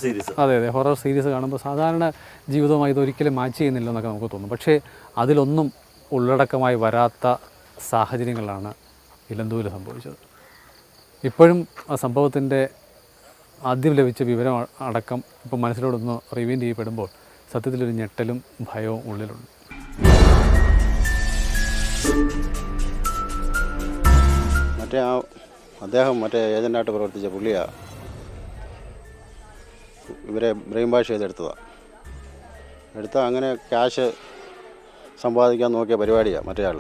D: അതെ അതെ. ഹൊറർ സീരീസ് കാണുമ്പോൾ സാധാരണ ജീവിതവുമായി ഇത് ഒരിക്കലും മാച്ച് ചെയ്യുന്നില്ല എന്നൊക്കെ നമുക്ക് തോന്നും. പക്ഷേ അതിലൊന്നും ഉള്ളടക്കമായി വരാത്ത സാഹചര്യങ്ങളാണ് ഇലന്തൂവിൽ സംഭവിച്ചത്. ഇപ്പോഴും ആ സംഭവത്തിന്റെ ആദ്യം ലഭിച്ച വിവരം അടക്കം ഇപ്പം മനസ്സിലോടൊന്ന് റിവീൻ ചെയ്യപ്പെടുമ്പോൾ സത്യത്തിലൊരു ഞെട്ടലും ഭയവും ഉള്ളിലുണ്ട്.
K: മറ്റേ ആ അദ്ദേഹം മറ്റേ ഏജന്റായിട്ട് പ്രവർത്തിച്ച പുള്ളിയാ. ഇവരെ ബ്രെയിൻ വാഷ് ചെയ്തെടുത്തതാണ് എടുത്ത അങ്ങനെ ക്യാഷ് സമ്പാദിക്കാൻ നോക്കിയ പരിപാടിയാണ് മറ്റേ ആൾ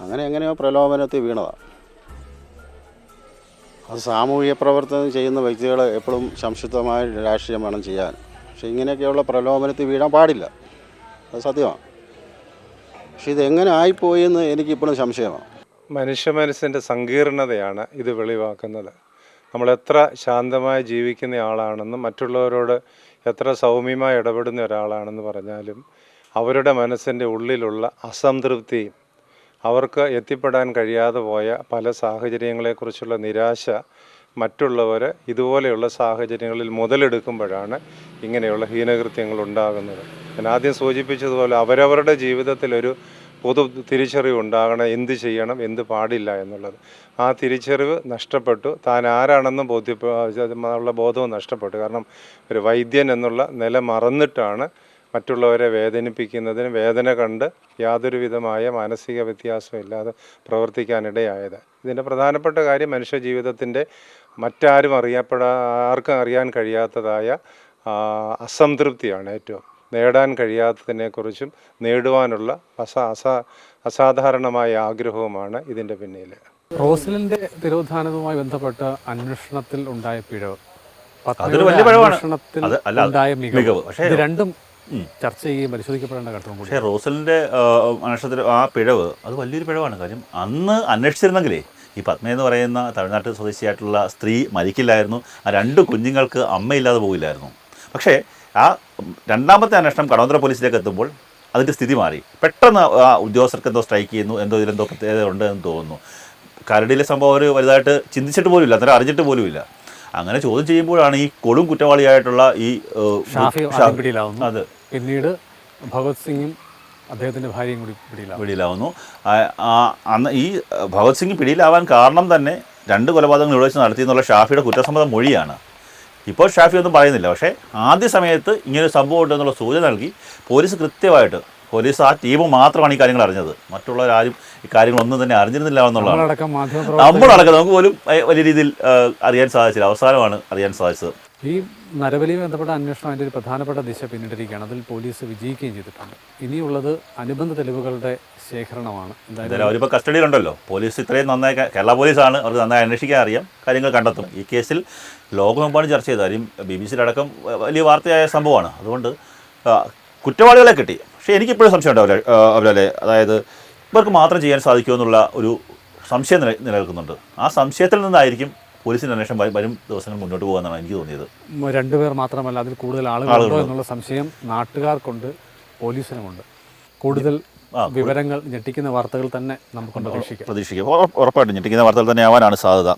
K: അങ്ങനെ എങ്ങനെയോ പ്രലോഭനത്തിൽ വീണതാണ് അത് സാമൂഹിക പ്രവർത്തനം ചെയ്യുന്ന വ്യക്തികൾ എപ്പോഴും സംശുദ്ധമായ രാഷ്ട്രീയം വേണം ചെയ്യാൻ. പക്ഷേ ഇങ്ങനെയൊക്കെയുള്ള പ്രലോഭനത്തിൽ വീഴാൻ പാടില്ല. അത് സത്യമാണ്. പക്ഷെ ഇതെങ്ങനെ ആയിപ്പോയി എന്ന് എനിക്കിപ്പോഴും സംശയമാണ്.
L: മനുഷ്യ മനസ്സിന്റെ സങ്കീർണതയാണ് ഇത് വെളിവാക്കുന്നത്. നമ്മൾ എത്ര ശാന്തമായി ജീവിക്കുന്ന ആളാണെന്നും മറ്റുള്ളവരോട് എത്ര സൗമ്യമായി ഇടപെടുന്ന ഒരാളാണെന്ന് പറഞ്ഞാലും അവരുടെ മനസ്സിന്റെ ഉള്ളിലുള്ള അസംതൃപ്തിയും അവർക്ക് എത്തിപ്പെടാൻ കഴിയാതെ പോയ പല സാഹചര്യങ്ങളെക്കുറിച്ചുള്ള നിരാശ മറ്റുള്ളവർ ഇതുപോലെയുള്ള സാഹചര്യങ്ങളിൽ മുതലെടുക്കുമ്പോഴാണ് ഇങ്ങനെയുള്ള ഹീനകൃത്യങ്ങൾ ഉണ്ടാകുന്നത്. ഞാൻ ആദ്യം സൂചിപ്പിച്ചതുപോലെ അവരവരുടെ ജീവിതത്തിലൊരു പൊതു തിരിച്ചറിവ് ഉണ്ടാകണം എന്ത് ചെയ്യണം എന്ത് പാടില്ല എന്നുള്ളത്. ആ തിരിച്ചറിവ് നഷ്ടപ്പെട്ടു. താൻ ആരാണെന്ന് ബോധ്യപ്പെള്ള ബോധവും നഷ്ടപ്പെട്ടു. കാരണം ഒരു വൈദ്യൻ എന്നുള്ള നില മറന്നിട്ടാണ് മറ്റുള്ളവരെ വേദനിപ്പിക്കുന്നതിന് വേദന കണ്ട് യാതൊരുവിധമായ മാനസിക വ്യത്യാസവും ഇല്ലാതെ പ്രവർത്തിക്കാനിടയായത് ഇതിന്റെ പ്രധാനപ്പെട്ട കാര്യം മനുഷ്യ ജീവിതത്തിന്റെ മറ്റാരും അറിയപ്പെടാ ആർക്കും അറിയാൻ കഴിയാത്തതായ അസംതൃപ്തിയാണ് ഏറ്റവും നേടാൻ കഴിയാത്തതിനെക്കുറിച്ചും നേടുവാനുള്ള അസ അസ അസാധാരണമായ ആഗ്രഹവുമാണ് ഇതിന്റെ പിന്നിൽ
D: റോസലിന്റെ തിരോധാനവുമായി ബന്ധപ്പെട്ട അന്വേഷണത്തിൽ ഉണ്ടായ പിഴവ്
E: അതൊരു വലിയ പഴവാണ്.
D: അന്വേഷണത്തിൽ
E: അല്ല,
D: ഉണ്ടായ
E: മികവ്.
D: രണ്ടും. ചർച്ച ചെയ്യുകയും പരിശോധിക്കപ്പെടേണ്ട ഘട്ടവും കൂടി.
E: പക്ഷേ റോസലിന്റെ അന്വേഷണത്തിൽ ആ പിഴവ് അത് വലിയൊരു പിഴവാണ്. കാര്യം അന്ന് അന്വേഷിച്ചിരുന്നെങ്കിലേ ഈ പത്മ എന്ന് പറയുന്ന തമിഴ്നാട്ടിൽ സ്വദേശിയായിട്ടുള്ള സ്ത്രീ മരിക്കില്ലായിരുന്നു. ആ രണ്ട് കുഞ്ഞുങ്ങൾക്ക് അമ്മയില്ലാതെ പോകില്ലായിരുന്നു. പക്ഷേ ആ രണ്ടാമത്തെ അന്വേഷണം കടവന്ത്ര പോലീസിലേക്ക് എത്തുമ്പോൾ അതിന്റെ സ്ഥിതി മാറി. പെട്ടെന്ന് ആ ഉദ്യോഗസ്ഥർക്ക് എന്തോ സ്ട്രൈക്ക് ചെയ്യുന്നു എന്തോ ഇതിലെന്തോ പ്രത്യേകത ഉണ്ട് എന്ന് തോന്നുന്നു. കരടിയിലെ സംഭവം അവർ വലുതായിട്ട് ചിന്തിച്ചിട്ട് പോലുമില്ല അത്ര അറിഞ്ഞിട്ട് പോലുമില്ല. അങ്ങനെ ചോദ്യം ചെയ്യുമ്പോഴാണ് ഈ കൊടും കുറ്റവാളിയായിട്ടുള്ള ഈ അത്.
D: പിന്നീട് ഭഗത് സിംഗും അദ്ദേഹത്തിന്റെ ഭാര്യയും കൂടി പിടിയിലാവും.
E: പിടിയിലാവുന്നു. അന്ന് ഈ ഭഗത് സിംഗ് പിടിയിലാവാൻ കാരണം തന്നെ രണ്ട് കൊലപാതകങ്ങൾ ഇവിടെ വെച്ച് നടത്തി എന്നുള്ള ഷാഫിയുടെ കുറ്റസമ്മതം മൊഴിയാണ്. ഇപ്പോൾ ഷാഫി ഒന്നും പറയുന്നില്ല. പക്ഷേ ആദ്യ സമയത്ത് ഇങ്ങനൊരു സംഭവം ഉണ്ടെന്നുള്ള സൂചന നൽകി പോലീസ് കൃത്യമായിട്ട് പോലീസ് ആ ടീം മാത്രമാണ് ഈ കാര്യങ്ങൾ അറിഞ്ഞത്. മറ്റുള്ളവരാരും ഈ കാര്യങ്ങളൊന്നും തന്നെ അറിഞ്ഞിരുന്നില്ല എന്നുള്ളതാണ്.
D: നമ്മളടക്കം
E: നമുക്ക് പോലും വലിയ രീതിയിൽ അറിയാൻ സാധിച്ചില്ല. അവസാനമാണ് അറിയാൻ സാധിച്ചത്.
D: ഈ നരബലിയെ ബന്ധപ്പെട്ട അന്വേഷണം അതിന്റെ ഒരു പ്രധാനപ്പെട്ട ദിശ പിന്നിട്ടിരിക്കുകയാണ്. അതിൽ പോലീസ് വിജയിക്കുകയും ചെയ്തിട്ടുണ്ട്. ഇനിയുള്ളത് അനുബന്ധ തെളിവുകളുടെ ശേഖരണമാണ്.
E: എന്തായാലും അവരിപ്പോൾ കസ്റ്റഡിയിലുണ്ടല്ലോ. പോലീസ് ഇത്രയും നന്നായി കേരള പോലീസാണ് അവർക്ക് നന്നായി അന്വേഷിക്കാൻ അറിയാം. കാര്യങ്ങൾ കണ്ടെത്തും. ഈ കേസിൽ ലോകമെമ്പാടും ചർച്ച ചെയ്ത കാര്യം ബി ബി സിയിലടക്കം വലിയ വാർത്തയായ സംഭവമാണ്. അതുകൊണ്ട് കുറ്റവാളികളെ കിട്ടി. പക്ഷേ എനിക്കിപ്പോഴും സംശയം ഉണ്ടാവില്ല അവരല്ലേ? അതായത് ഇവർക്ക് മാത്രം ചെയ്യാൻ സാധിക്കുമെന്നുള്ള ഒരു സംശയം നില നിലനിൽക്കുന്നുണ്ട്. ആ സംശയത്തിൽ നിന്നായിരിക്കും പോലീസിന്റെ അന്വേഷണം വരും ദിവസങ്ങൾ മുന്നോട്ട് പോകുമെന്നാണ് എനിക്ക് തോന്നിയത്.
D: രണ്ടുപേർ മാത്രമല്ല അതിൽ കൂടുതൽ ആളുകളുണ്ടോ. എന്നുള്ള സംശയം നാട്ടുകാർക്കുണ്ട് പോലീസിനുമുണ്ട്. കൂടുതൽ വിവരങ്ങൾ ഞെട്ടിക്കുന്ന വാർത്തകൾ തന്നെ നമുക്ക് പ്രതീക്ഷിക്കാം.
E: ഉറപ്പായിട്ടും ഞെട്ടിക്കുന്ന വാർത്തകൾ തന്നെ ആവാനാണ് സാധ്യത.